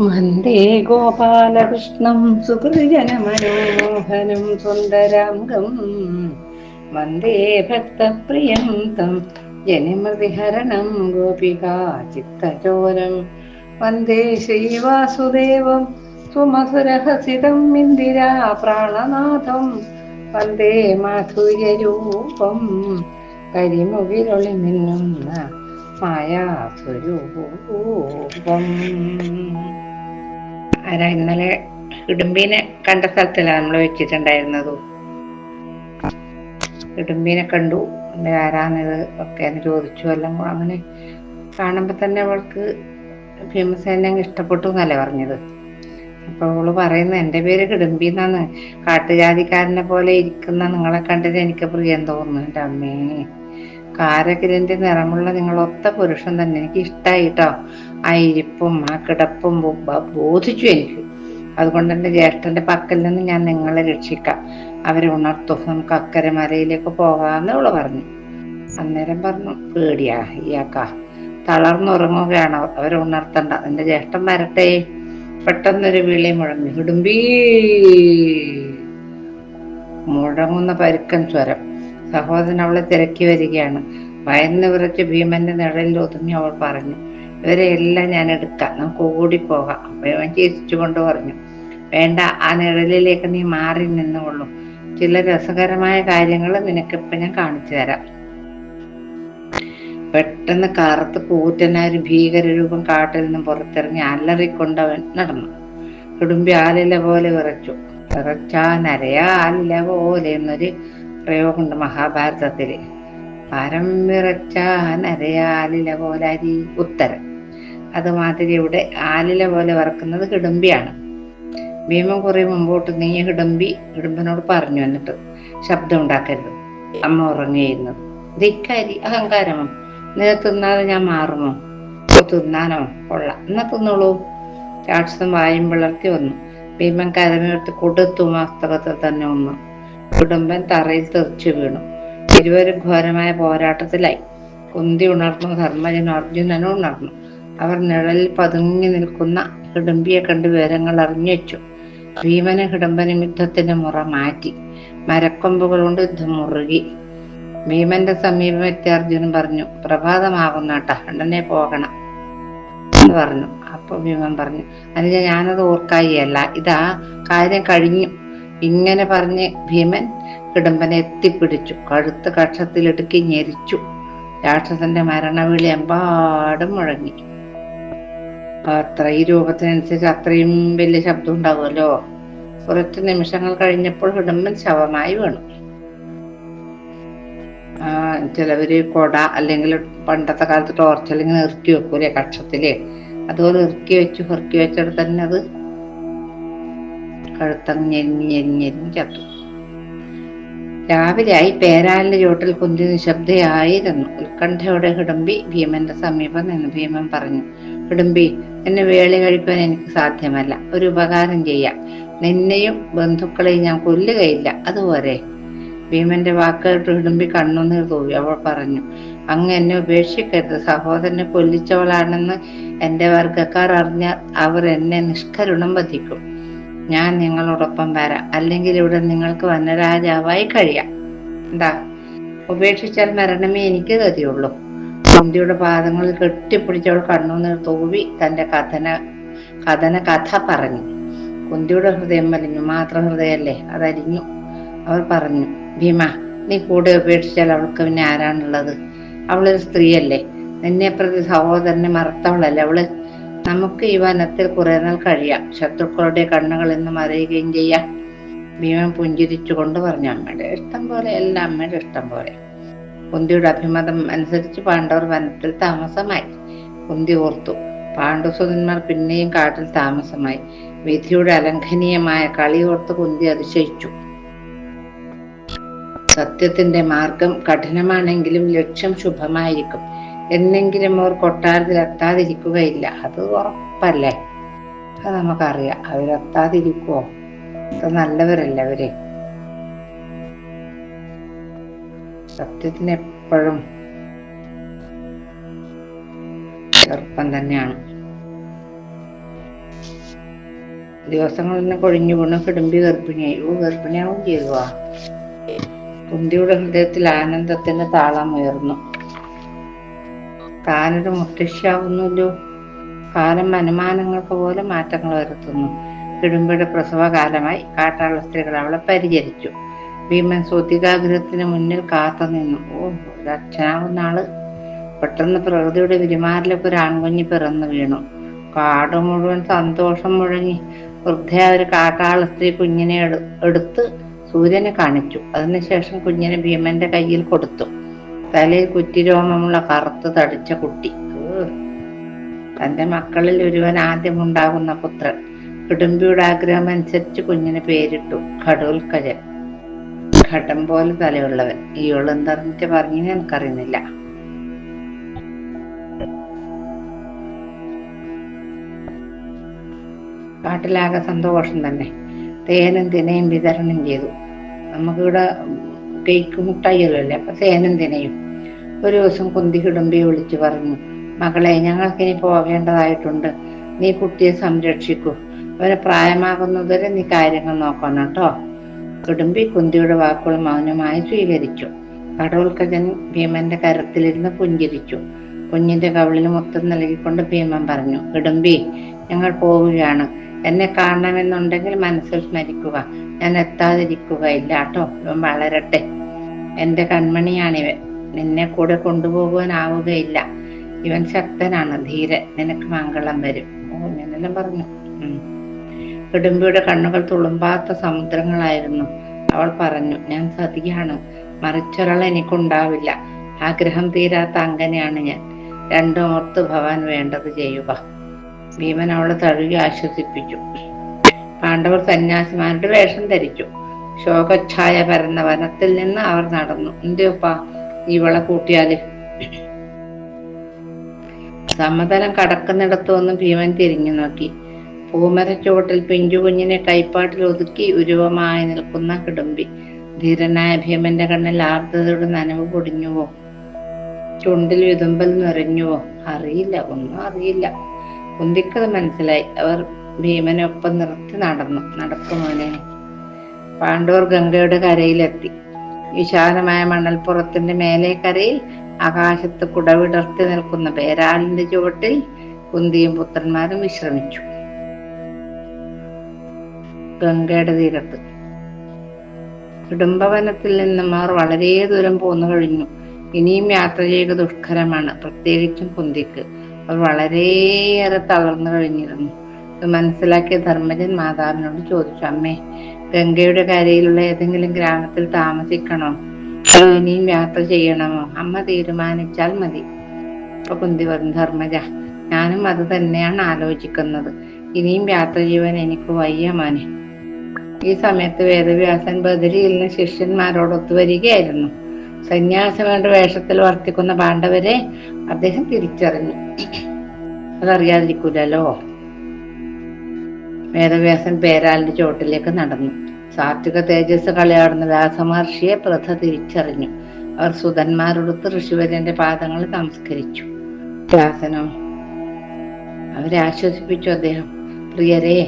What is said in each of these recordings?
വന്ദേ ഗോപാലകൃഷ്ണം സുഹൃജനമനോഹനം സുന്ദരാംഗം വന്ദേ ഭക്തപ്രിയം തം ജനമൃതിഹരണം ഗോപികാ ചിത്തചോരം. വന്ദേ ശ്രീവാസുദേവം സുമസുരഹസിതം ഇന്ദിരാ പ്രാണനാഥം. വന്ദേ മാധുര്യരൂപം കരിമുകിലൊളി മിന്നുന്ന മായാസ്വരൂപം. ആരാ ഇന്നലെ ഇടുമ്പീനെ കണ്ട സ്ഥലത്തല്ല നമ്മൾ വെച്ചിട്ടുണ്ടായിരുന്നത്. ഇടുമ്പീനെ കണ്ടു. ആരാന്നിത് ഒക്കെ എന്ന് ചോദിച്ചു. എല്ലാം അങ്ങനെ കാണുമ്പോൾ തന്നെ അവൾക്ക് ഭീമസേനെ ഇഷ്ടപ്പെട്ടു എന്നല്ലേ പറഞ്ഞത്. അപ്പൊ അവൾ പറയുന്നത് എന്റെ പേര് കിടുമ്പി എന്നാണ് കാട്ടുജാതിക്കാരനെ പോലെ ഇരിക്കുന്ന നിങ്ങളെ കണ്ടിട്ട് എനിക്ക് പ്രിയം തോന്നുന്നു. എന്റെ അമ്മേ കാരകിരന്റെ നിറമുള്ള നിങ്ങൾ ഒത്ത പുരുഷൻ തന്നെ. എനിക്ക് ഇഷ്ടായിട്ടോ ആ ഇരിപ്പും ആ കിടപ്പും ബോധിച്ചു എനിക്ക്. അതുകൊണ്ട് എന്റെ ജ്യേഷ്ഠന്റെ പക്കൽ നിന്ന് ഞാൻ നിങ്ങളെ രക്ഷിക്കാം. അവരെ ഉണർത്തു. നമുക്ക് അക്കരെ മലയിലേക്ക് പോകാമെന്ന് അവൾ പറഞ്ഞു. അന്നേരം പറഞ്ഞു പേടിയാ ഇയാക്ക. തളർന്നുറങ്ങുകയാണ്. അവരെ ഉണർത്തണ്ട. എന്റെ ജ്യേഷ്ഠൻ വരട്ടെ. പെട്ടെന്നൊരു വിളി മുഴങ്ങി. ഹിടുമ്പീ മുഴങ്ങുന്ന പരുക്കൻ സ്വരം. സഹോദരൻ അവളെ തിരക്കി വരികയാണ്. ഭയന്ന് വിറച്ച് ഭീമന്റെ നിഴലിൽ ഒതുങ്ങി അവൾ പറഞ്ഞു ഇവരെ എല്ലാം ഞാൻ എടുക്കാം. നമുക്ക് ഓടിപ്പോകാം. ഭീമൻ ചിരിച്ചുകൊണ്ട് പറഞ്ഞു വേണ്ട ആ നിഴലിലേക്ക് നീ മാറി നിന്നുകൊള്ളു ചില രസകരമായ കാര്യങ്ങൾ നിനക്കിപ്പൊ ഞാൻ കാണിച്ചു തരാം. പെട്ടെന്ന് കറുത്ത് കൂറ്റനായ ഒരു ഭീകരരൂപം കാട്ടിൽ നിന്നും പുറത്തിറങ്ങി അലറിക്കൊണ്ടവൻ നടന്നു. കുടുംബി ആലില പോലെ വിറച്ചു. വിറച്ചാ നരയ ആലില പോലെ എന്നൊരു പ്രയോഗമുണ്ട് മഹാഭാരതത്തിൽ. പരം നരയ നരയാലില പോലെ അരി ഉത്തരം. അതുമാതിരി ഇവിടെ ആലില പോലെ വറക്കുന്നത് കിടുമ്പിയാണ്. ഭീമൻ കുറെ മുമ്പോട്ട് നീ കിടുമ്പി കിടുമ്പനോട് പറഞ്ഞു എന്നിട്ട് ശബ്ദം ഉണ്ടാക്കരുത്. അമ്മ ഉറങ്ങിയിരുന്നത് ധിക്കാരി അഹങ്കാരമോ? നിന്നെ തിന്നാതെ ഞാൻ മാറുമോ? തിന്നാനോ? കൊള്ളാം. എന്നാ തിന്നോളൂ. രാക്ഷസം വായും പിളർത്തി വന്നു. ഭീമൻ കരമെടുത്ത് കൊടുത്തു മസ്തകത്തിൽ തന്നെ വന്നു. കുടുംബൻ തറയിൽ തെറിച്ചു വീണു. ഇരുവരും ഘോരമായ പോരാട്ടത്തിലായി. കുന്തി ഉണർന്നു ധർമ്മജൻ അർജുനനും ഉണർന്നു. അവർ നിഴലിൽ പതുങ്ങി നിൽക്കുന്ന ഹിഡംബിയെ കണ്ട് വിവരങ്ങൾ അറിഞ്ഞു വെച്ചു. ഭീമന് യുദ്ധത്തിന്റെ മുറ മാറ്റി. മരക്കൊമ്പുകൾ കൊണ്ട് യുദ്ധം മുറുകി. ഭീമന്റെ സമീപം എത്തിയ അർജുനൻ പറഞ്ഞു പ്രഭാതമാകുന്ന ഉടനെ പോകണം. എന്ന് പറഞ്ഞു അപ്പൊ ഭീമൻ പറഞ്ഞു അനുജ ഞാനത് ഓർക്കായിയല്ല ഇതാ കാര്യം കഴിഞ്ഞു. ഇങ്ങനെ പറഞ്ഞ് ഭീമൻ കിടമ്പനെ എത്തിപ്പിടിച്ചു. കഴുത്ത് കക്ഷത്തിലിടുക്കി ഞെരിച്ചു. രാക്ഷസന്റെ മരണവിളി എമ്പാടും മുഴങ്ങി. അത്ര ഈ രൂപത്തിനനുസരിച്ച് അത്രയും വലിയ ശബ്ദം ഉണ്ടാവുമല്ലോ. കുറച്ച് നിമിഷങ്ങൾ കഴിഞ്ഞപ്പോൾ ഹിഡമ്പൻ ശവമായി വീണു. ആ ചിലവര് കൊട അല്ലെങ്കിൽ പണ്ടത്തെ കാലത്ത് ടോർച്ച് അല്ലെങ്കിൽ ഇറക്കി വെക്കൂലേ കക്ഷത്തിൽ. അതുപോലെ ഇറക്കി വെച്ചു ഇറക്കി വെച്ചിട്ട് തന്നെ അത് കഴുത്തങ്ങ് ഞെരിഞ്ഞ് ഞെരിഞ്ഞ് ഞെരിഞ്ഞ് ചത്തു. പേരാലിന്റെ ചോട്ടിൽ കുന്തി നിശബ്ദയായിരുന്നു ഉത്കണ്ഠയോടെ ഹിടുമ്പി ഭീമന്റെ സമീപം നിന്ന് ഭീമൻ പറഞ്ഞു ഹിഡമ്പി എന്നെ വേളി കഴിക്കാൻ എനിക്ക് സാധ്യമല്ല. ഒരു ഉപകാരം ചെയ്യാം. നിന്നെയും ബന്ധുക്കളെയും ഞാൻ കൊല്ലുകയില്ല. അതുപോലെ ഭീമന്റെ വാക്കുകൾ വിടുമ്പി കണ്ണുനീർ തൂവി അവൾ പറഞ്ഞു അങ്ങ് എന്നെ ഉപേക്ഷിക്കരുത്. സഹോദരനെ കൊല്ലിച്ചവളാണെന്ന് എന്റെ വർഗക്കാർ അറിഞ്ഞാൽ അവർ എന്നെ നിഷ്കരുണം വധിക്കും. ഞാൻ നിങ്ങളോടൊപ്പം വരാം. അല്ലെങ്കിൽ ഇവിടെ നിങ്ങൾക്ക് വനരാജാവായി കഴിയാം. എന്താ ഉപേക്ഷിച്ചാൽ മരണമേ എനിക്ക് ഗതിയുള്ളൂ. കുന്തിയുടെ പാദങ്ങളിൽ കെട്ടിപ്പിടിച്ചവൾ കണ്ണുനീർ തൂവി തന്റെ കഥന കഥന കഥ പറഞ്ഞു. കുന്തിയുടെ ഹൃദയം വലിഞ്ഞു മാത്ര ഹൃദയല്ലേ അതരിഞ്ഞു. അവർ പറഞ്ഞു ഭീമ നീ കൂടെ ഉപേക്ഷിച്ചാൽ അവൾക്ക് പിന്നെ ആരാണുള്ളത്? അവളൊരു സ്ത്രീയല്ലേ? നിന്നെ പ്രതി സഹോദരനെ മറത്തവളല്ലേ? അവൾ നമുക്ക് ഈ വനത്തിൽ കുറെ നാൾ കഴിയാം. ശത്രുക്കളുടെ കണ്ണുകൾ എന്നും അറിയുകയും ചെയ്യാം. ഭീമൻ പുഞ്ചിരിച്ചുകൊണ്ട് പറഞ്ഞു അമ്മയുടെ ഇഷ്ടം പോലെ എല്ലാം അമ്മയുടെ ഇഷ്ടം പോലെ. കുന്തിയുടെ അഭിമതം അനുസരിച്ച് പാണ്ഡവർ വനത്തിൽ താമസമായി. കുന്തി ഓർത്തു. പാണ്ഡുസുതന്മാർ പിന്നെയും കാട്ടിൽ താമസമായി. വിധിയുടെ അലംഘനീയമായ കളിയോർത്ത് കുന്തി അതിശയിച്ചു. സത്യത്തിന്റെ മാർഗം കഠിനമാണെങ്കിലും ലക്ഷ്യം ശുഭമായിരിക്കും. എന്നെങ്കിലും അവർ കൊട്ടാരത്തിൽ എത്താതിരിക്കുകയില്ല. അത് ഉറപ്പല്ലേ? അത് നമുക്കറിയാം. അവരെത്താതിരിക്കുവോ? അത് നല്ലവരല്ല അവർ? സത്യത്തിന് എപ്പോഴും ചെറുപ്പം തന്നെയാണ്. ദിവസങ്ങൾ തന്നെ കൊഴിഞ്ഞു പോണ കിടുമ്പി ഗർഭിണിയായി. ഓ ഗർഭിണിയാവും ചെയ്യുക കുന്തിയുടെ ഹൃദയത്തിൽ ആനന്ദത്തിന്റെ താളം ഉയർന്നു. താനൊരു മുത്തശ്ശിയാവുന്നല്ലോ. കാലം അനുമാനങ്ങൾക്ക് പോലെ മാറ്റങ്ങൾ വരുത്തുന്നു. കിടുമ്പിയുടെ പ്രസവകാലമായി കാട്ടാള സ്ത്രീകൾ അവളെ പരിചരിച്ചു. ഭീമൻ സ്വതികാഗ്രഹത്തിന് മുന്നിൽ കാത്തു നിന്നു. ഓ ഒരു അച്ഛനാവുന്ന ആൾ പെട്ടെന്ന് പ്രകൃതിയുടെ വിരിമാറിലൊക്കെ ഒരു ആൺകുഞ്ഞി പിറന്നു വീണു. കാട് മുഴുവൻ സന്തോഷം മുഴങ്ങി വൃദ്ധയ ഒരു കാട്ടാള സ്ത്രീ കുഞ്ഞിനെ എടുത്ത് സൂര്യനെ കാണിച്ചു. അതിനുശേഷം കുഞ്ഞിനെ ഭീമന്റെ കയ്യിൽ കൊടുത്തു. തലയിൽ കുറ്റിരോമമുള്ള കറുത്ത് തടിച്ച കുട്ടി. തന്റെ മക്കളിൽ ഒരുവൻ ആദ്യം ഉണ്ടാകുന്ന പുത്രൻ. കുടുംബിയുടെ ആഗ്രഹം അനുസരിച്ച് കുഞ്ഞിന് പേരിട്ടു. ഘടോൽക്കജൻ ഘടം പോലെ തലയുള്ളവൻ. ഇയാൾ ഒളെന്തറിഞ്ഞിട്ട് പറഞ്ഞു എനിക്കറിയുന്നില്ല. കാട്ടിലാകെ സന്തോഷം തന്നെ. തേനും തിനയും വിതരണം ചെയ്തു. നമുക്കിവിടെ കേക്ക് മുട്ടായിയല്ലേ അപ്പൊ തേനും തിനയും. ഒരു ദിവസം കുന്തി കിടുമ്പിയെ വിളിച്ചു പറഞ്ഞു മകളെ ഞങ്ങൾക്കിനി പോകേണ്ടതായിട്ടുണ്ട് നീ കുട്ടിയെ സംരക്ഷിക്കൂ. അവരെ പ്രായമാകുന്നതുവരെ നീ കാര്യങ്ങൾ നോക്കണം കേട്ടോ. കുടുംബി കുന്തിയുടെ വാക്കുകൾ മൗനമായി സ്വീകരിച്ചു. കടവുൽക്കജൻ ഭീമന്റെ കരത്തിലിരുന്ന് പുഞ്ചിരിച്ചു. കുഞ്ഞിന്റെ കവളിന് മൊത്തം നൽകിക്കൊണ്ട് ഭീമൻ പറഞ്ഞു കിടുമ്പി ഞങ്ങൾ പോവുകയാണ്. എന്നെ കാണണമെന്നുണ്ടെങ്കിൽ മനസ്സിൽ സ്മരിക്കുക. ഞാൻ എത്താതിരിക്കുകയില്ല കേട്ടോ. ഇവൻ വളരട്ടെ. എന്റെ കൺമണിയാണിവൻ. നിന്നെ കൂടെ കൊണ്ടുപോകുവാനാവുകയില്ല. ഇവൻ ശക്തനാണ്. ധീരൻ. നിനക്ക് മംഗളം വരും. ഓ ഞാനെല്ലാം പറഞ്ഞു. കിടുമ്പിയുടെ കണ്ണുകൾ തുളുമ്പാത്ത സമുദ്രങ്ങളായിരുന്നു. അവൾ പറഞ്ഞു ഞാൻ സതിയാണ്. മറിച്ചൊരാൾ എനിക്കുണ്ടാവില്ല. ആഗ്രഹം തീരാത്ത അങ്കനെയാണ് ഞാൻ. രണ്ടും ഓർത്ത് ഭവാൻ വേണ്ടത് ചെയ്യുക. ഭീമൻ അവളെ തഴുകി ആശ്വസിപ്പിച്ചു. പാണ്ഡവർ സന്യാസിമാരുടെ വേഷം ധരിച്ചു. ശോകഛായ പരന്ന വനത്തിൽ നിന്ന് അവർ നടന്നു. എന്തിയപ്പാ? ഇവളെ കൂട്ടിയാൽ? സമതലം കടക്കുന്നിടത്തു വന്ന് ഭീമൻ തിരിഞ്ഞു നോക്കി. പൂമരച്ചുവട്ടിൽ പിഞ്ചു കുഞ്ഞിനെ കൈപ്പാട്ടിൽ ഒതുക്കി ഉരുവമായി നിൽക്കുന്ന കിടുമ്പി ധീരനായ ഭീമന്റെ കണ്ണിൽ ആർദ്രതയുടെ നനവ് പൊടിഞ്ഞുവോ? ചുണ്ടിൽ വിതുമ്പൽ നിറഞ്ഞുവോ? അറിയില്ല ഒന്നും അറിയില്ല. കുന്തിക്കത് മനസ്സിലായി. അവർ ഭീമനൊപ്പം നിർത്തി നടന്നു. നടക്കുമോനെ പാണ്ഡവർ ഗംഗയുടെ കരയിലെത്തി. വിശാലമായ മണൽപ്പുറത്തിന്റെ മേലെ കരയിൽ ആകാശത്ത് കുടവിടർത്തി നിൽക്കുന്ന പേരാലിന്റെ ചുവട്ടിൽ കുന്തിയും പുത്രന്മാരും വിശ്രമിച്ചു. ഗംഗയുടെ തീരത്ത്. കുടുംബവനത്തിൽ നിന്നും അവർ വളരെ ദൂരം പോന്നു കഴിഞ്ഞു. ഇനിയും യാത്ര ചെയ്യുക ദുഷ്കരമാണ്. പ്രത്യേകിച്ചും കുന്തിക്ക്. അവർ വളരെയേറെ തളർന്നു കഴിഞ്ഞിരുന്നു. ഇത് മനസ്സിലാക്കിയ ധർമ്മജൻ മാതാവിനോട് ചോദിച്ചു അമ്മേ ഗംഗയുടെ കരയിലുള്ള ഏതെങ്കിലും ഗ്രാമത്തിൽ താമസിക്കണോ? അതോ ഇനിയും യാത്ര ചെയ്യണമോ? അമ്മ തീരുമാനിച്ചാൽ മതി. അപ്പൊ കുന്തി പറഞ്ഞു ധർമ്മജ ഞാനും അത് തന്നെയാണ് ആലോചിക്കുന്നത്. ഇനിയും യാത്ര ചെയ്യുവാൻ എനിക്ക് വയ്യ മോനെ. ഈ സമയത്ത് വേദവ്യാസൻ ബദരിയിൽ നിന്ന് ശിഷ്യന്മാരോടൊത്തു വരികയായിരുന്നു. സന്യാസിമാരുടെ വേഷത്തിൽ വർത്തിക്കുന്ന പാണ്ഡവരെ അദ്ദേഹം തിരിച്ചറിഞ്ഞു. അതറിയാതിരിക്കൂലല്ലോ. വേദവ്യാസൻ പേരാലിന്റെ ചോട്ടിലേക്ക് നടന്നു. സാത്വിക തേജസ് കളിയാടുന്ന വ്യാസമഹർഷിയെ പ്രഥ തിരിച്ചറിഞ്ഞു. അവർ സുധന്മാരൊടുത്ത് ഋഷിവര്യന്റെ പാദങ്ങൾ സംസ്കരിച്ചു വ്യാസനോ അവരെ ആശ്വസിപ്പിച്ചു അദ്ദേഹം. പ്രിയരെ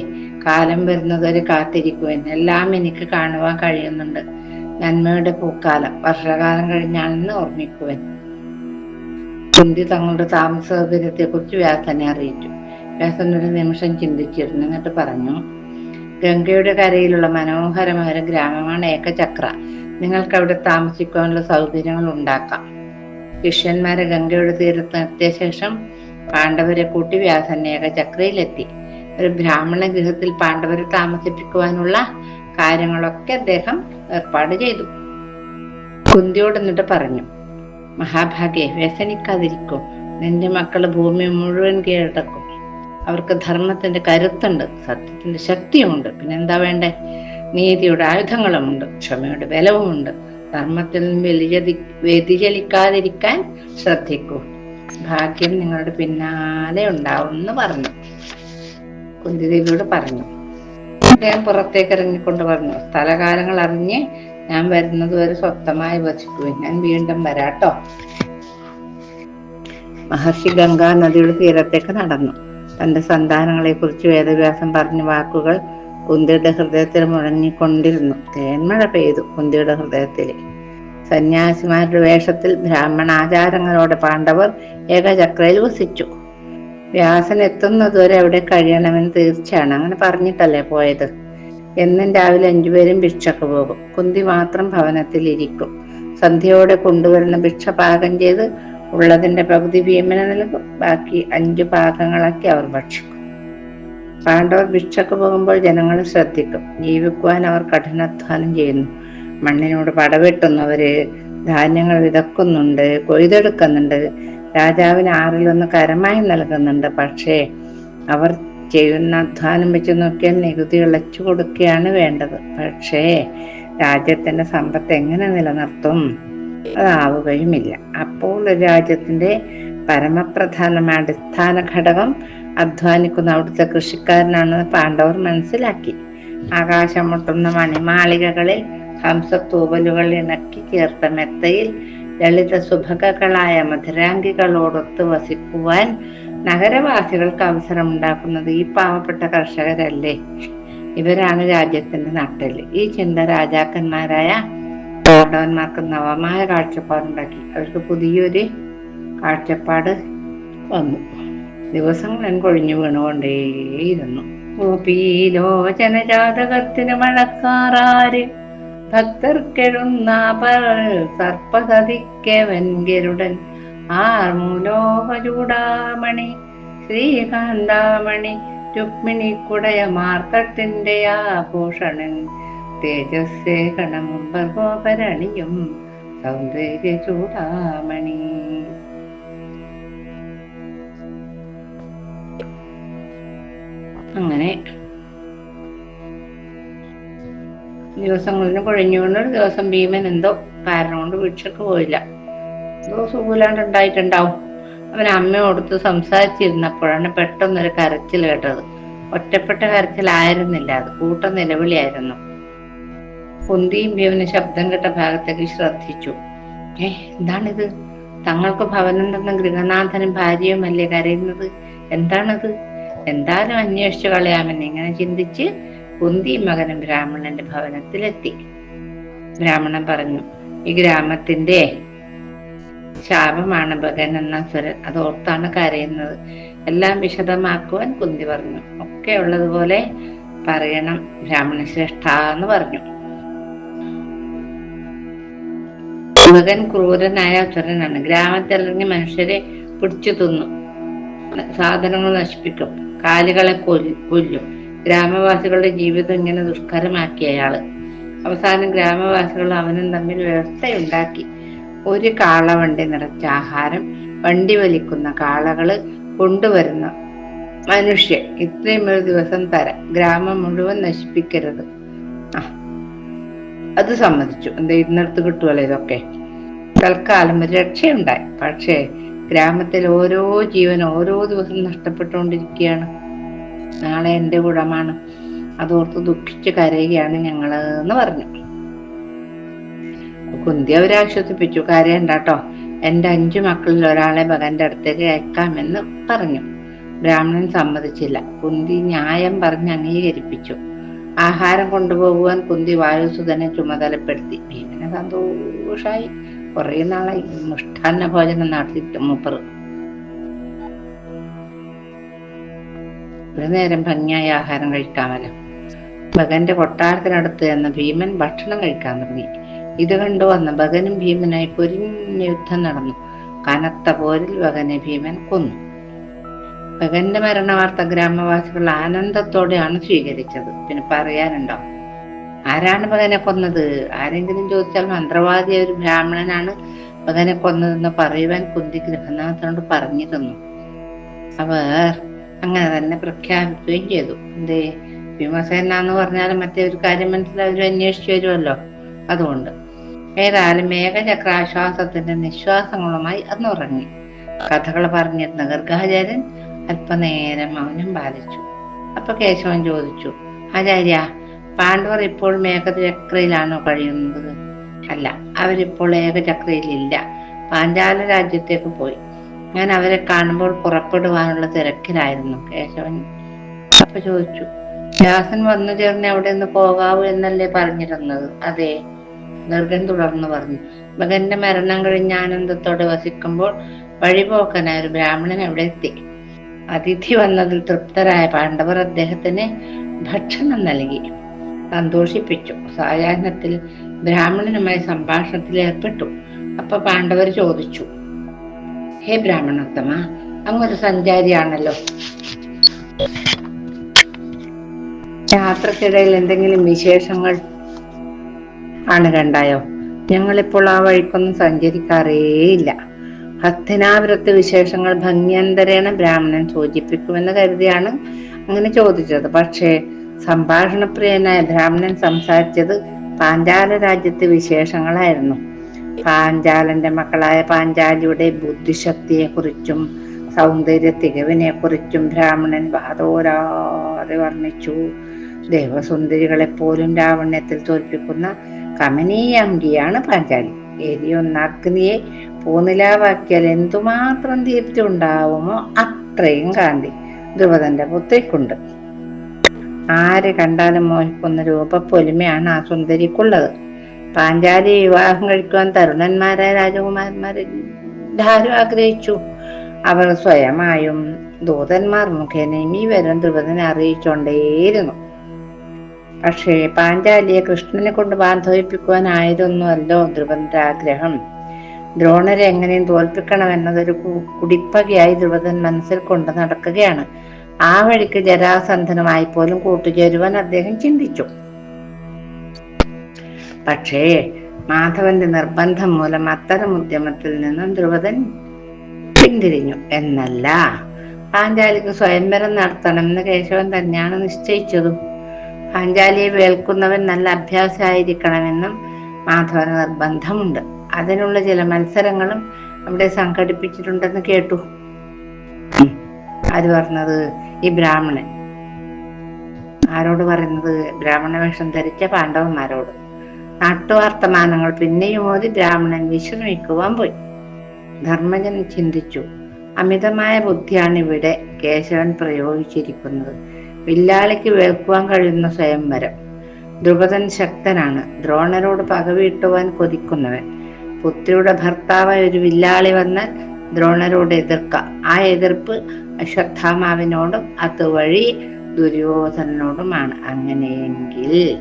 കാലം വരുന്നതൊരു കാത്തിരിക്കുവൻ. എല്ലാം എനിക്ക് കാണുവാൻ കഴിയുന്നുണ്ട്. നന്മയുടെ പൂക്കാലം. വർഷകാലം കഴിഞ്ഞാണെന്ന് ഓർമ്മിക്കുവൻ. കുന്തി തങ്ങളുടെ താമസ സൗകര്യത്തെ കുറിച്ച് വ്യാസനെ അറിയിച്ചു. വ്യാസൻ ഒരു നിമിഷം ചിന്തിച്ചിരുന്നു. എന്നിട്ട് പറഞ്ഞു ഗംഗയുടെ കരയിലുള്ള മനോഹരമായ ഒരു ഗ്രാമമാണ് ഏകചക്ര. നിങ്ങൾക്ക് അവിടെ താമസിക്കാനുള്ള സൗകര്യങ്ങൾ ഉണ്ടാക്കാം. ശിഷ്യന്മാരെ ഗംഗയുടെ തീരത്ത് എത്തിയ ശേഷം പാണ്ഡവരെ കൂട്ടി വ്യാസൻ ഏകചക്രയിലെത്തി. ഒരു ബ്രാഹ്മണ ഗൃഹത്തിൽ പാണ്ഡവരെ താമസിപ്പിക്കുവാനുള്ള കാര്യങ്ങളൊക്കെ അദ്ദേഹം ഏർപ്പാട് ചെയ്തു. കുന്തിയോട് എന്നിട്ട് പറഞ്ഞു മഹാഭാഗ്യെ വ്യസനിക്കാതിരിക്കും. നിന്റെ മക്കൾ ഭൂമി മുഴുവൻ കീഴടക്കും. അവർക്ക് ധർമ്മത്തിന്റെ കരുത്തുണ്ട് സത്യത്തിന്റെ ശക്തിയുമുണ്ട്. പിന്നെ എന്താ വേണ്ടേ? നീതിയുടെ ആയുധങ്ങളുമുണ്ട് ക്ഷമയുടെ ബലവുമുണ്ട്. ധർമ്മത്തിൽ വ്യതിചലി വ്യതിചലിക്കാതിരിക്കാൻ ശ്രദ്ധിക്കൂ. ഭാഗ്യം നിങ്ങളുടെ പിന്നാലെ ഉണ്ടാവും എന്ന് പറഞ്ഞു. കുന്തിദേവിയോട് പറഞ്ഞു. അദ്ദേഹം പുറത്തേക്ക് ഇറങ്ങിക്കൊണ്ട് പറഞ്ഞു സ്ഥലകാലങ്ങൾ അറിഞ്ഞ് ഞാൻ വരുന്നത് വരെ സ്വത്തമായി വസിക്കുവിൻ ഞാൻ വീണ്ടും വരാട്ടോ. മഹർഷി ഗംഗാ നദിയുടെ തീരത്തേക്ക് നടന്നു. തന്റെ സന്താനങ്ങളെ കുറിച്ച് വേദവ്യാസം പറഞ്ഞ വാക്കുകൾ കുന്തിയുടെ ഹൃദയത്തിൽ മുഴങ്ങിക്കൊണ്ടിരുന്നു. തേന്മഴ പെയ്തു കുന്തിയുടെ ഹൃദയത്തിൽ. സന്യാസിമാരുടെ വേഷത്തിൽ ബ്രാഹ്മണാചാരങ്ങളോടെ പാണ്ഡവർ ഏകചക്രയിൽ വസിച്ചു. വ്യാസൻ എത്തുന്നതുവരെ അവിടെ കഴിയണമെന്ന് തീർച്ചയാണ്. അങ്ങനെ പറഞ്ഞിട്ടല്ലേ പോയത്? എന്നും രാവിലെ അഞ്ചുപേരും ഭിക്ഷക്ക് പോകും. കുന്തി മാത്രം ഭവനത്തിൽ ഇരിക്കും. സന്ധ്യയോടെ കൊണ്ടുവരുന്ന ഭിക്ഷ പാകം ചെയ്ത് ഉള്ളതിന്റെ പകുതി ഭീമന് നൽകും. ബാക്കി അഞ്ചു പാകങ്ങളാക്കി അവർ ഭക്ഷിക്കും. പാണ്ഡവർ ഭിക്ഷക്ക് പോകുമ്പോൾ ജനങ്ങൾ ശ്രദ്ധിക്കും. ജീവിക്കുവാൻ അവർ കഠിനാധ്വാനം ചെയ്യുന്നു. മണ്ണിനോട് പടവെട്ടുന്നവര് ധാന്യങ്ങൾ വിതക്കുന്നുണ്ട് കൊയ്തെടുക്കുന്നുണ്ട്. രാജാവിന് ആറിലൊന്ന് കരമായി നൽകുന്നുണ്ട്. പക്ഷേ അവർ ചെയ്യുന്ന അധ്വാനം വെച്ച് നോക്കിയാൽ നികുതി ഇളച്ചു കൊടുക്കുകയാണ് വേണ്ടത്. പക്ഷേ രാജ്യത്തിന്റെ സമ്പത്ത് എങ്ങനെ നിലനിർത്തും? അതാവുകയുമില്ല അപ്പോൾ രാജ്യത്തിന്റെ പരമപ്രധാനമായ അടിസ്ഥാന ഘടകം അധ്വാനിക്കുന്ന അവിടുത്തെ കൃഷിക്കാരനാണെന്ന് പാണ്ഡവർ മനസ്സിലാക്കി. ആകാശം മുട്ടുന്ന മണിമാളികകളിൽ ഹംസത്തൂവലുകൾ ഇണക്കി ചേർത്ത മെത്തയിൽ ലളിത സുഭകകളായ മധുരാംഗികളോടൊത്ത് വസിക്കുവാൻ നഗരവാസികൾക്ക് അവസരം ഉണ്ടാക്കുന്നത് ഈ പാവപ്പെട്ട കർഷകരല്ലേ? ഇവരാണ് രാജ്യത്തിന്റെ നട്ടൽ ഈ ചിന്ത രാജാക്കന്മാരായ പാണ്ഡവന്മാർക്ക് നവമായ കാഴ്ചപ്പാടുണ്ടാക്കി. അവർക്ക് പുതിയൊരു കാഴ്ചപ്പാട് വന്നു. ദിവസങ്ങൾ കൊഴിഞ്ഞു വീണുകൊണ്ടേയിരുന്നു. ഗോപീലോചന ജാതകത്തിന് മഴക്കാറാര് ഭക്തർക്കെഴുന്ന സർപ്പസതിക്കവൻ ഗരുഡൻ. ആർമൂലോഹചൂടാമണി ശ്രീകാന്താമണി രുക്മിണി കുടയ മാർത്തട്ടിന്റെ ആഭൂഷണൻ തേജസ്സേ കണമുമ്പർഗോപരണിയും സൗന്ദര്യ ചൂടാമണി അങ്ങനെ ദിവസങ്ങളിലും കുഴഞ്ഞുകൊണ്ട് ഒരു ദിവസം ഭീമൻ എന്തോ കാരണം കൊണ്ട് വീട്ടിലേക്ക് പോയില്ല. എന്തോ സുഖമില്ലാണ്ട് ഉണ്ടായിട്ടുണ്ടാവും അവൻ അമ്മയോടത്ത് സംസാരിച്ചിരുന്നപ്പോഴാണ് പെട്ടെന്നൊരു കരച്ചിൽ കേട്ടത്. ഒറ്റപ്പെട്ട കരച്ചിലായിരുന്നില്ല അത് കൂട്ട നിലവിളിയായിരുന്നു. കുന്തിയും ഭീമന് ശബ്ദം കേട്ട ഭാഗത്തേക്ക് ശ്രദ്ധിച്ചു. ഏ എന്താണിത്? തങ്ങൾക്ക് ഭവനം തന്ന ഗൃഹനാഥനും ഭാര്യയുമല്ലേ കരയുന്നത്? എന്താണത്? എന്തായാലും അന്വേഷിച്ചു കളയാമെന്ന് ഇങ്ങനെ ചിന്തിച്ച് കുന്തി മകനും ബ്രാഹ്മണന്റെ ഭവനത്തിലെത്തി. ബ്രാഹ്മണൻ പറഞ്ഞു ഈ ഗ്രാമത്തിന്റെ ശാപമാണ് ഭഗൻ എന്ന സ്വരൻ. അത് ഓർത്താണ് കരയുന്നത്. എല്ലാം വിശദമാക്കുവാൻ കുന്തി പറഞ്ഞു ഒക്കെ ഉള്ളതുപോലെ പറയണം ബ്രാഹ്മണ ശ്രേഷ്ഠ എന്ന് പറഞ്ഞു. മകൻ ക്രൂരനായ അസുരനാണ്. ഗ്രാമത്തിലിറങ്ങി മനുഷ്യരെ പിടിച്ചു തിന്നു. സാധനങ്ങൾ നശിപ്പിക്കും. കാലുകളെ കൊല്ലും. ഗ്രാമവാസികളുടെ ജീവിതം ഇങ്ങനെ ദുഷ്കരമാക്കി അയാൾ. അവസാനം ഗ്രാമവാസികൾ അവനും തമ്മിൽ വ്യവസ്ഥയുണ്ടാക്കി. ഒരു കാളവണ്ടി നിറച്ച ആഹാരം വണ്ടി വലിക്കുന്ന കാളകൾ കൊണ്ടുവരുന്ന മനുഷ്യൻ ഇത്രയും ഒരു ദിവസം തരാം. ഗ്രാമം മുഴുവൻ നശിപ്പിക്കരുത്. ആ അത് സമ്മതിച്ചു. എന്താ ഇന്നടുത്ത് കിട്ടുമല്ലോ ഇതൊക്കെ? തൽക്കാലം ഒരു രക്ഷയുണ്ടായി. പക്ഷേ ഗ്രാമത്തിൽ ഓരോ ജീവൻ ഓരോ ദിവസം നഷ്ടപ്പെട്ടുകൊണ്ടിരിക്കുകയാണ്. നാളെ എന്റെ ഗുണമാണ്. അതോർത്ത് ദുഃഖിച്ച് കരയുകയാണ് ഞങ്ങൾ എന്ന് പറഞ്ഞു. കുന്തി അവരെ ആശ്വസിപ്പിച്ചു. കരയണ്ടാട്ടോ. എന്റെ അഞ്ചു മക്കളിൽ ഒരാളെ ഭഗവാന്റെ അടുത്തേക്ക് അയക്കാമെന്ന് പറഞ്ഞു. ബ്രാഹ്മണൻ സമ്മതിച്ചില്ല. കുന്തി ന്യായം പറഞ്ഞ് അംഗീകരിപ്പിച്ചു. ആഹാരം കൊണ്ടുപോകുവാൻ കുന്തി വായുസുതനെ ചുമതലപ്പെടുത്തി. ഭീമനെ സന്തോഷായി. കുറേ നാളായി. മുഷ്ടാന്ന ഭോജനം നടത്തിയിട്ട് മൂപ്പർ ഒരു നേരം ഭംഗിയായ ആഹാരം കഴിക്കാമല്ലോ ഭഗന്റെ കൊട്ടാരത്തിനടുത്ത് എന്ന ഭീമൻ ഭക്ഷണം കഴിക്കാൻ തുടങ്ങി. ഇത് കണ്ടു വന്ന ഭഗനും ഭീമനായി പൊരിഞ്ഞ യുദ്ധം നടന്നു. കനത്ത പോരിൽ ഭഗനെ ഭീമൻ കൊന്നു. ഭഗന്റെ മരണവാർത്ത ഗ്രാമവാസികൾ ആനന്ദത്തോടെയാണ് സ്വീകരിച്ചത്. പിന്നെ പറയാനുണ്ടോ? ആരാണ് ഭഗനെ കൊന്നത്? ആരെങ്കിലും ചോദിച്ചാൽ മന്ത്രവാദിയ ഒരു ബ്രാഹ്മണനാണ് ഭഗനെ കൊന്നതെന്ന് പറയുവാൻ കുന്തി ഗൃഹനാഥനോട് പറഞ്ഞിരുന്നു അവർ അങ്ങനെ തന്നെ പ്രഖ്യാപിക്കുകയും ചെയ്തു. എന്തേ ഭീമസേന എന്ന് പറഞ്ഞാൽ മറ്റേ ഒരു കാര്യം മനസ്സിലാവും അന്വേഷിച്ചു വരുമല്ലോ. അതുകൊണ്ട് ഏതായാലും മേഘചക്രാശ്വാസത്തിന്റെ നിശ്വാസങ്ങളുമായി അന്ന് ഉറങ്ങി കഥകൾ പറഞ്ഞിരുന്ന ഗർഗാചാര്യൻ അല്പനേരം അവനും പാലിച്ചു അപ്പൊ കേശവൻ ചോദിച്ചു ആചാര്യ പാണ്ഡവർ ഇപ്പോൾ മേഘചക്രയിലാണോ കഴിയുന്നത്? അല്ല അവരിപ്പോൾ ഏകചക്രയിലില്ല. പാഞ്ചാല രാജ്യത്തേക്ക് പോയി. ഞാൻ അവരെ കാണുമ്പോൾ പുറപ്പെടുവാനുള്ള തിരക്കിലായിരുന്നു. കേശവൻ അപ്പൊ ചോദിച്ചു വ്യാസൻ വന്നു ചേർന്ന് അവിടെ നിന്ന് പോകാവൂ എന്നല്ലേ പറഞ്ഞിരുന്നത്? അതെ ദീർഘൻ തുടർന്ന് പറഞ്ഞു മകന്റെ മരണം കഴിഞ്ഞ് ആനന്ദത്തോടെ വസിക്കുമ്പോൾ വഴിപോക്കനായ ഒരു ബ്രാഹ്മണൻ അവിടെ എത്തി. അതിഥി വന്നതിൽ തൃപ്തരായ പാണ്ഡവർ അദ്ദേഹത്തിന് ഭക്ഷണം നൽകി. സന്തോഷിപ്പിച്ചു. സായാഹ്നത്തിൽ ബ്രാഹ്മണനുമായി സംഭാഷണത്തിൽ ഏർപ്പെട്ടു. അപ്പൊ പാണ്ഡവർ ചോദിച്ചു ഹേ ബ്രാഹ്മണോത്തമ അങ്ങൊരു സഞ്ചാരിയാണല്ലോ. യാത്രക്കിടയിൽ എന്തെങ്കിലും വിശേഷങ്ങൾ ആണ് കണ്ടായോ? ഞങ്ങളിപ്പോൾ ആ വഴിക്കൊന്നും സഞ്ചരിക്കാറേയില്ല. ഹസ്തിനാപുരത്തെ വിശേഷങ്ങൾ ഭംഗിയന്തരേണ ബ്രാഹ്മണൻ സൂചിപ്പിക്കുമെന്ന് കരുതിയാണ് അങ്ങനെ ചോദിച്ചത്. പക്ഷേ സംഭാഷണപ്രിയനായ ബ്രാഹ്മണൻ സംസാരിച്ചത് പാഞ്ചാല രാജ്യത്തെ വിശേഷങ്ങളായിരുന്നു. പാഞ്ചാലന്റെ മക്കളായ പാഞ്ചാലിയുടെ ബുദ്ധിശക്തിയെ കുറിച്ചും സൗന്ദര്യ തികവിനെ കുറിച്ചും ബ്രാഹ്മണൻ വാതോരാതെ വർണിച്ചു. ദേവസുന്ദരികളെ പോലും രാവണ്യത്തിൽ തോൽപ്പിക്കുന്ന കമനീയ അങ്കിയാണ് പാഞ്ചാലി. എരിയൊന്നഗ്നിയെ പൂനിലാവാക്കിയാൽ എന്തുമാത്രം ദീപ്തി ഉണ്ടാവുമോ അത്രയും കാന്തി ധ്രുവതന്റെ പുത്രിക്കുണ്ട് ആര് കണ്ടാലും മോഹിക്കുന്ന രൂപ പൊലിമയാണ് ആ സുന്ദരിക്കുള്ളത്. പാഞ്ചാലി വിവാഹം കഴിക്കുവാൻ തരുണന്മാരായ രാജകുമാരന്മാർ എല്ലാവരും ആഗ്രഹിച്ചു. അവർ സ്വയമായും ദൂതന്മാർ മുഖേനയും ഈ വരം ധ്രുവനെ അറിയിച്ചുകൊണ്ടേയിരുന്നു പക്ഷേ പാഞ്ചാലിയെ കൃഷ്ണനെ കൊണ്ട് ബാന്ധവിപ്പിക്കുവാനായിരുന്നുവല്ലോ ധ്രുവന്റെ ആഗ്രഹം. ദ്രോണരെ എങ്ങനെയും തോൽപ്പിക്കണം എന്നതൊരു കുടിപ്പകയായി ധ്രുവതൻ മനസ്സിൽ കൊണ്ട് നടക്കുകയാണ്. ആ വഴിക്ക് ജരാസന്ധനമായി പോലും കൂട്ടുചേരുവാൻ അദ്ദേഹം ചിന്തിച്ചു. പക്ഷേ മാധവന്റെ നിർബന്ധം മൂലം അത്തരം ഉദ്യമത്തിൽ നിന്നും ധ്രുവതൻ പിന്തിരിഞ്ഞു. എന്നല്ല പാഞ്ചാലിക്ക് സ്വയംവരം നടത്തണമെന്ന് കേശവൻ തന്നെയാണ് നിശ്ചയിച്ചതും. പാഞ്ചാലിയെ വേൽക്കുന്നവൻ നല്ല അഭ്യാസമായിരിക്കണമെന്നും മാധവന് നിർബന്ധമുണ്ട്. അതിനുള്ള ചില മത്സരങ്ങളും അവിടെ സംഘടിപ്പിച്ചിട്ടുണ്ടെന്ന് കേട്ടു. ആര് പറഞ്ഞത്? ഈ ബ്രാഹ്മണൻ. ആരോട് പറയുന്നത്? ബ്രാഹ്മണ വേഷം ധരിച്ച പാണ്ഡവന്മാരോട്. നാട്ടുവർത്തമാനങ്ങൾ. പിന്നെയും ഓതി ബ്രാഹ്മണൻ വിശ്രമിക്കുവാൻ പോയി. ധർമ്മജൻ ചിന്തിച്ചു അമിതമായ ബുദ്ധിയാണ് ഇവിടെ കേശവൻ പ്രയോഗിച്ചിരിക്കുന്നത്. വില്ലാളിക്ക് വേൽക്കുവാൻ കഴിയുന്ന സ്വയംവരം. ദ്രുപദൻ ശക്തനാണ്. ദ്രോണരോട് പകവീട്ടുവാൻ കൊതിക്കുന്നവൻ. പുത്രിയുടെ ഭർത്താവായ ഒരു വില്ലാളി വന്നാൽ ദ്രോണരോട് എതിർക്കാം. ആ എതിർപ്പ് അശ്വത്ഥാമാവിനോടും അതുവഴി ദുര്യോധനോടുമാണ് അങ്ങനെയെങ്കിൽ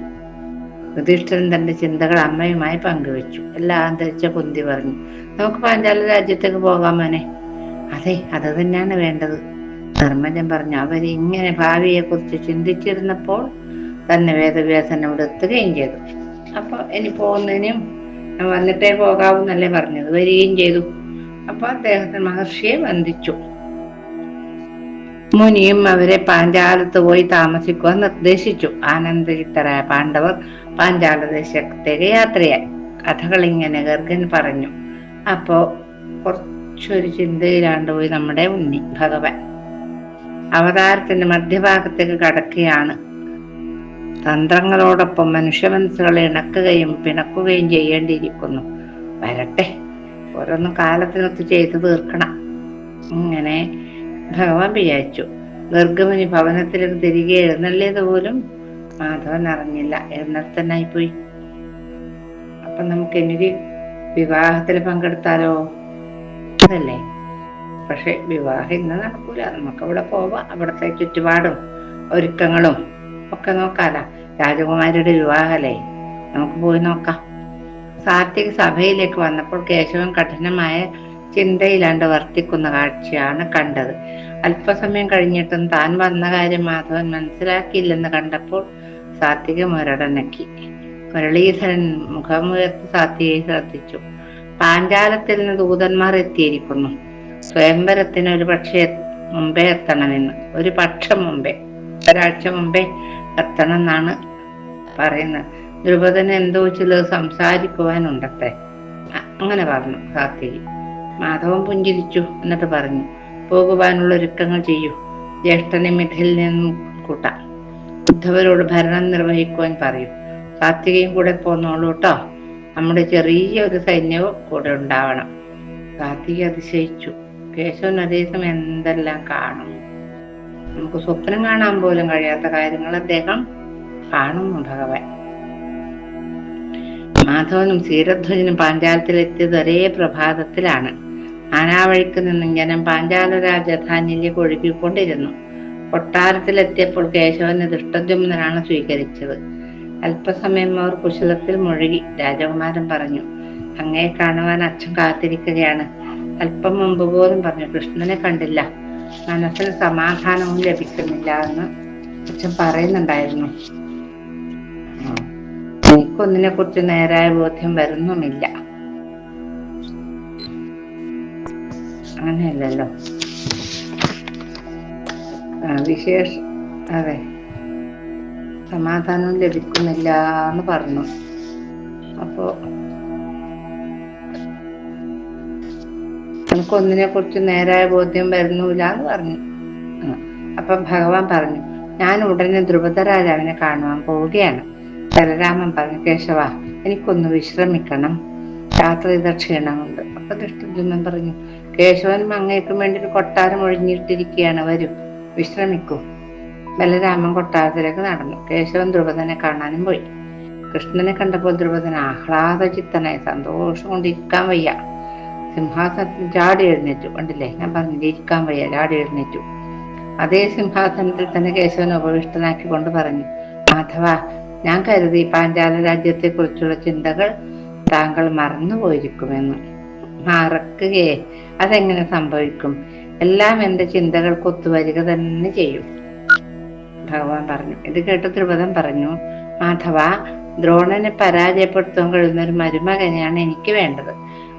യുധിഷ്ഠിരൻ തന്റെ ചിന്തകൾ അമ്മയുമായി പങ്കുവെച്ചു. എല്ലാം ധരിച്ച കുന്തി പറഞ്ഞു നമുക്ക് പാഞ്ചാല രാജ്യത്തേക്ക് പോകാം മോനെ. അതെ അത് തന്നെയാണ് വേണ്ടത്. ധർമ്മജൻ പറഞ്ഞു അവർ ഇങ്ങനെ ഭാവിയെ കുറിച്ച് ചിന്തിച്ചിരുന്നപ്പോൾ തന്നെ വേദവ്യാസനം എത്തുകയും ചെയ്തു. അപ്പൊ ഇനി പോകുന്നതിനും വന്നിട്ടേ പോകാവൂന്നല്ലേ പറഞ്ഞത്. വരികയും ചെയ്തു. അപ്പൊ അദ്ദേഹത്തിന് മഹർഷിയെ വന്ദിച്ചു. മുനിയും അവരെ പാഞ്ചാലത്ത് പോയി താമസിക്കുവാൻ നിർദ്ദേശിച്ചു. ആനന്ദയുക്തരായ പാണ്ഡവർ പാഞ്ചാല ദേശത്തേക്ക് യാത്രയായി. കഥകൾ ഇങ്ങനെ ഗർഗൻ പറഞ്ഞു. അപ്പോ കുറച്ചൊരു ചിന്തയിലാണ്ട് പോയി നമ്മുടെ ഉണ്ണി ഭഗവാൻ. അവതാരത്തിന്റെ മധ്യഭാഗത്തേക്ക് കടക്കുകയാണ്. തന്ത്രങ്ങളോടൊപ്പം മനുഷ്യ മനസ്സുകളെ ഇണക്കുകയും പിണക്കുകയും ചെയ്യേണ്ടിയിരിക്കുന്നു. വരട്ടെ ഓരോന്നും കാലത്തിനൊത്ത് ചെയ്തു തീർക്കണം. ഇങ്ങനെ ഭഗവാൻ വിചാരിച്ചു. ഗർഗമുനി ഭവനത്തിലേക്ക് തിരികെ എഴുന്നള്ളിയത് പോലും മാധവൻ അറിഞ്ഞില്ല എന്നർത്ഥനായി പോയി അപ്പൊ നമുക്ക് എനിക്ക് വിവാഹത്തിൽ പങ്കെടുത്താലോ? അതല്ലേ? പക്ഷെ വിവാഹം ഇന്ന് നടക്കൂല. നമുക്ക് അവിടെ പോവാം. അവിടുത്തെ ചുറ്റുപാടും ഒരുക്കങ്ങളും ഒക്കെ നോക്കാലോ. രാജകുമാരിയുടെ വിവാഹല്ലേ നമുക്ക് പോയി നോക്കാം. സാത്വിക സഭയിലേക്ക് വന്നപ്പോൾ കേശവൻ കഠിനമായ ചിന്തയിലാണ്ട് വർത്തിക്കുന്ന കാഴ്ചയാണ് കണ്ടത്. അല്പസമയം കഴിഞ്ഞിട്ടും താൻ വന്ന കാര്യം മാധവൻ മനസ്സിലാക്കിയില്ലെന്ന് കണ്ടപ്പോൾ സാത്വിക മുരടനക്കി മുരളീധരൻ മുഖമുയർത്തി സാത്വികയെ ശ്രദ്ധിച്ചു. പാഞ്ചാലത്തിൽ നിന്ന് ദൂതന്മാർ എത്തിയിരിക്കുന്നു. സ്വയംവരത്തിന് ഒരു പക്ഷേ മുമ്പേ എത്തണമെന്ന്. ഒരു പക്ഷം മുമ്പേ ഒരാഴ്ച മുമ്പേ എത്തണം എന്നാണ് പറയുന്നത്. ദ്രുപദന് എന്തോ ചിലത് സംസാരിക്കുവാനുണ്ടത്തെ അങ്ങനെ പറഞ്ഞു സാത്വികി മാധവൻ പുഞ്ചിരിച്ചു എന്നിട്ട് പറഞ്ഞു പോകുവാനുള്ള ഒരുക്കങ്ങൾ ചെയ്യൂ. ജ്യേഷ്ഠനെ മിഥിൽ നിന്നും കൂട്ടാം. ഉദ്ധവരോട് ഭരണം നിർവഹിക്കുവാൻ പറയും. സാത്വികയും കൂടെ പോന്നോളൂ കേട്ടോ. നമ്മുടെ ചെറിയ ഒരു സൈന്യവും കൂടെ ഉണ്ടാവണം. സാത്വിക അതിശയിച്ചു. കേശവൻ അതേസമയം എന്തെല്ലാം കാണും നമുക്ക് സ്വപ്നം കാണാൻ പോലും കഴിയാത്ത കാര്യങ്ങൾ അദ്ദേഹം കാണുന്നു ഭഗവാൻ. മാധവനും സീരധ്വജനും പാഞ്ചാലത്തിലെത്തിയത് ഒരേ പ്രഭാതത്തിലാണ്. ആനാവഴിക്ക് നിന്നും ജനം പാഞ്ചാല രാജധാനിയിലേക്ക് ഒഴുകിക്കൊണ്ടിരുന്നു. കൊട്ടാരത്തിലെത്തിയപ്പോൾ കേശവന് ദുഷ്ടദ്യുമ്നാണ് സ്വീകരിച്ചത്. അല്പസമയം അവർ കുശലത്തിൽ മുഴുകി. രാജകുമാരൻ പറഞ്ഞു അങ്ങയെ കാണുവാൻ അച്ഛൻ കാത്തിരിക്കുകയാണ്. അല്പം മുമ്പ് പോലും പറഞ്ഞു കൃഷ്ണനെ കണ്ടില്ല. മനസ്സിന് സമാധാനവും ലഭിക്കുന്നില്ല എന്ന് അച്ഛൻ പറയുന്നുണ്ടായിരുന്നു. എനിക്കൊന്നിനെ കുറിച്ച് നേരായ ബോധ്യം വരുന്നുമില്ല. അങ്ങനെയല്ലല്ലോ. വിശേഷ അതെ. സമാധാനം ലഭിക്കുന്നില്ല എന്ന് പറഞ്ഞു. അപ്പോ എനിക്കൊന്നിനെ കുറിച്ച് നേരായ ബോധ്യം വരുന്നില്ല എന്ന് പറഞ്ഞു. അപ്പൊ ഭഗവാൻ പറഞ്ഞു ഞാൻ ഉടനെ ധ്രുപദ രാജാവിനെ കാണുവാൻ പോവുകയാണ്. ബലരാമൻ പറഞ്ഞു കേശവ എനിക്കൊന്ന് വിശ്രമിക്കണം. യാത്ര ചെയ്ത ക്ഷീണമുണ്ട്. അപ്പൊ ദൃഷ്ടം പറഞ്ഞു കേശവൻ അങ്ങേക്കും വേണ്ടി ഒരു കൊട്ടാരം ഒഴിഞ്ഞിട്ടിരിക്കുകയാണ് വരൂ. വിശ്രമിക്കൂ. ബലരാമൻ കൊട്ടാരത്തിലേക്ക് നടന്നു. കേശവൻ ധ്രുപദനെ കാണാനും പോയി. കൃഷ്ണനെ കണ്ടപ്പോൾ ദ്രുപദൻ ആഹ്ലാദചിത്തനായി സന്തോഷം കൊണ്ട് ഇരിക്കാൻ വയ്യ. സിംഹാസനത്തിൽ ചാടി എഴുന്നേറ്റു. കണ്ടില്ലേ? ഞാൻ പറഞ്ഞിരിക്കാൻ വയ്യ ചാടി എഴുന്നേറ്റു. അതേ സിംഹാസനത്തിൽ തന്നെ കേശവനെ ഉപവിഷ്ടനാക്കി കൊണ്ട് പറഞ്ഞു മാധവ ഞാൻ കരുതി പാഞ്ചാല രാജ്യത്തെ കുറിച്ചുള്ള ചിന്തകൾ താങ്കൾ മറന്നുപോയിരിക്കുമെന്ന്. മറക്കുകയെ. അതെങ്ങനെ സംഭവിക്കും? എല്ലാം എന്റെ ചിന്തകൾക്ക് ഒത്തുവരിക തന്നെ ചെയ്യും. ഭഗവാൻ പറഞ്ഞു. ഇത് കേട്ട് ധ്രുപദം പറഞ്ഞു മാധവ ദ്രോണനെ പരാജയപ്പെടുത്താൻ കഴിയുന്ന ഒരു മരുമകനെയാണ് എനിക്ക് വേണ്ടത്.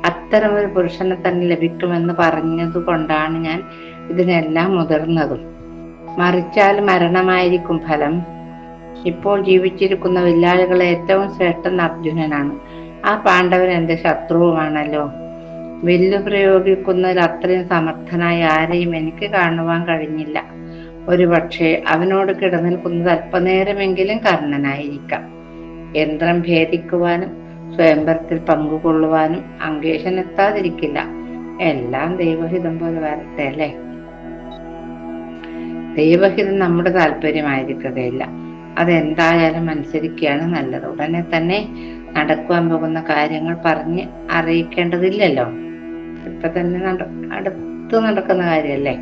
അത്തരം ഒരു പുരുഷനെ തന്നെ ലഭിക്കുമെന്ന് പറഞ്ഞത് കൊണ്ടാണ് ഞാൻ ഇതിനെല്ലാം മുതിർന്നതും. മറിച്ചാൽ മരണമായിരിക്കും ഫലം. ഇപ്പോൾ ജീവിച്ചിരിക്കുന്ന വില്ലാളികളെ ഏറ്റവും ശ്രേഷ്ഠൻ അർജുനനാണ്. ആ പാണ്ഡവൻ എന്റെ ശത്രുവുമാണല്ലോ. വില്ലു പ്രയോഗിക്കുന്നതിൽ അത്രയും സമർത്ഥനായ ആരെയും എനിക്ക് കാണുവാൻ കഴിഞ്ഞില്ല. ഒരു പക്ഷേ അവനോട് കിടനിൽക്കുന്നത് അല്പനേരമെങ്കിലും കർണനായിരിക്കാം. യന്ത്രം ഭേദിക്കുവാനും സ്വയംവരത്തിൽ പങ്കുകൊള്ളുവാനും അങ്കേഷൻ എത്താതിരിക്കില്ല. എല്ലാം ദൈവഹിതം പോലെ വരട്ടെ അല്ലേ? ദൈവഹിതം നമ്മുടെ താല്പര്യമായിരിക്കുകയില്ല. അതെന്തായാലും അനുസരിക്കുകയാണ് നല്ലത്. ഉടനെ തന്നെ നടക്കുവാൻ പോകുന്ന കാര്യങ്ങൾ പറഞ്ഞ് അറിയിക്കേണ്ടതില്ലല്ലോ. ഇപ്പൊ തന്നെ അടുത്ത് നടക്കുന്ന കാര്യല്ലേ?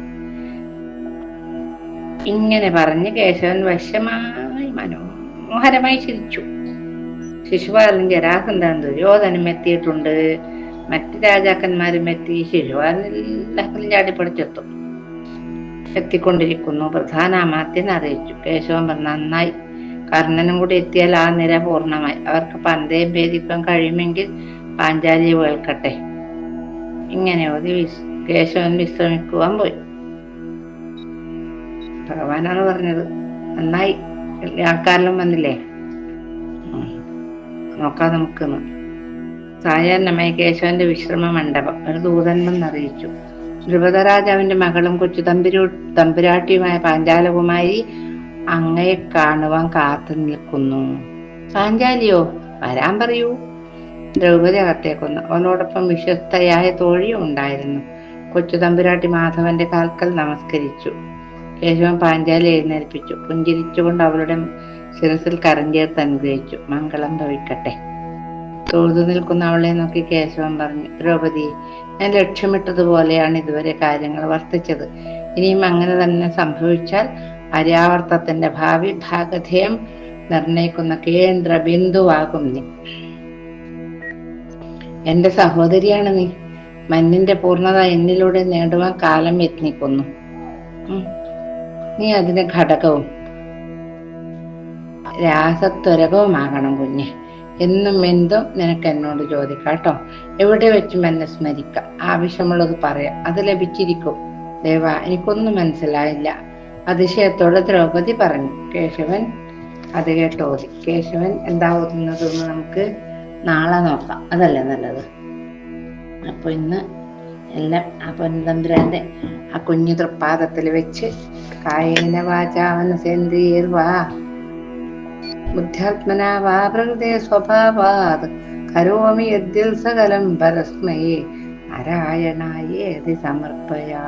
ഇങ്ങനെ പറഞ്ഞ് കേശവൻ വശമായി മനോഹരമായി ചിരിച്ചു. ശിശുപാലൻ ജരാസന്ധൻ ദുര്യോധനം എത്തിയിട്ടുണ്ട്. മറ്റു രാജാക്കന്മാരും എത്തി. ശിശുപാലൻ ചാടിപ്പടിച്ചെത്തും. എത്തിക്കൊണ്ടിരിക്കുന്നു. പ്രധാന അമാത്യൻ അറിയിച്ചു. കേശവൻ നന്നായി. കർണനും കൂടി എത്തിയാൽ ആ നിര പൂർണമായി. അവർക്ക് പന്തയം ഭേദിക്കാൻ കഴിയുമെങ്കിൽ പാഞ്ചാലിയെ വേൾക്കട്ടെ ഇങ്ങനെ ഓതി കേശവൻ വിശ്രമിക്കുവാൻ പോയി. ഭഗവാനാണ് പറഞ്ഞത്. നന്നായി. ആൾക്കാരെല്ലാം വന്നില്ലേ? നോക്കാം നമുക്കെന്ന് സായാഹ്നമായി കേശവന്റെ വിശ്രമ മണ്ഡപം. ഒരു ദൂതൻ അറിയിച്ചു ധ്രുപദരാജാവിന്റെ മകളും കൊച്ചു തമ്പുരു തമ്പുരാട്ടിയുമായ പാഞ്ചാലകുമാരി അങ്ങയെ കാണുവാൻ കാത്തു നിൽക്കുന്നു. പാഞ്ചാലിയോ വരാൻ പറയൂ. ദ്രൗപദി അകത്തേക്കൊന്നു. അവനോടൊപ്പം വിശ്വസ്തയായ തോഴിയും ഉണ്ടായിരുന്നു. കൊച്ചു തമ്പുരാട്ടി മാധവന്റെ കാൽക്കൽ നമസ്കരിച്ചു. കേശവൻ പാഞ്ചാലി എഴുന്നേൽപ്പിച്ചു. പുഞ്ചിരിച്ചുകൊണ്ട് അവളുടെ ശിരസിൽ കരഞ്ചേർത്ത് അനുഗ്രഹിച്ചു. മംഗളം ഭവിക്കട്ടെ. തൊഴുതു നിൽക്കുന്ന അവളെ നോക്കി കേശവൻ പറഞ്ഞു ദ്രൗപദി ഞാൻ ലക്ഷ്യമിട്ടതുപോലെയാണ് ഇതുവരെ കാര്യങ്ങൾ വർത്തിച്ചത്. ഇനിയും അങ്ങനെ തന്നെ സംഭവിച്ചാൽ അര്യാവർത്തത്തിന്റെ ഭാവി ഭാഗധേയം നിർണയിക്കുന്ന കേന്ദ്ര ബിന്ദുവാകും നീ. എന്റെ സഹോദരിയാണ് നീ. മഞ്ഞിന്റെ പൂർണത എന്നിലൂടെ നേടുവാൻ കാലം യത്നിക്കുന്നു. നീ അതിന് ഘടകവും രാസത്വരകവുമാകണം കുഞ്ഞെ. എന്നും എന്തും നിനക്ക് എന്നോട് ചോദിക്കാട്ടോ എവിടെ വെച്ചും എന്നെ സ്മരിക്കാം? ആവശ്യമുള്ളത് പറയാം. അത് ലഭിച്ചിരിക്കും. ദേവ എനിക്കൊന്നും മനസ്സിലായില്ല. അതിശയത്തോടെ ദ്രൗപദി പറഞ്ഞു. കേശവൻ അത് കേട്ടോതി. കേശവൻ എന്താ ഓതുന്നതെന്ന് നമുക്ക് നാളെ നോക്കാം. അതല്ലേ നല്ലത്? അപ്പൊ ഇന്ന് എല്ലാം ആ പൊൻതമ്പുരാന്റെ ആ കുഞ്ഞു തൃപ്പാദത്തിൽ വെച്ച് കായേന വാചാവനസേന്ദ്രിയർവാ ബുദ്ധ്യാത്മന വാ പ്രകൃതേ സ്വഭാവാത്. കരോമി യദ്യൽ സകലം പരസ്മയേ. നാരായണായേതി സമർപ്പയാ.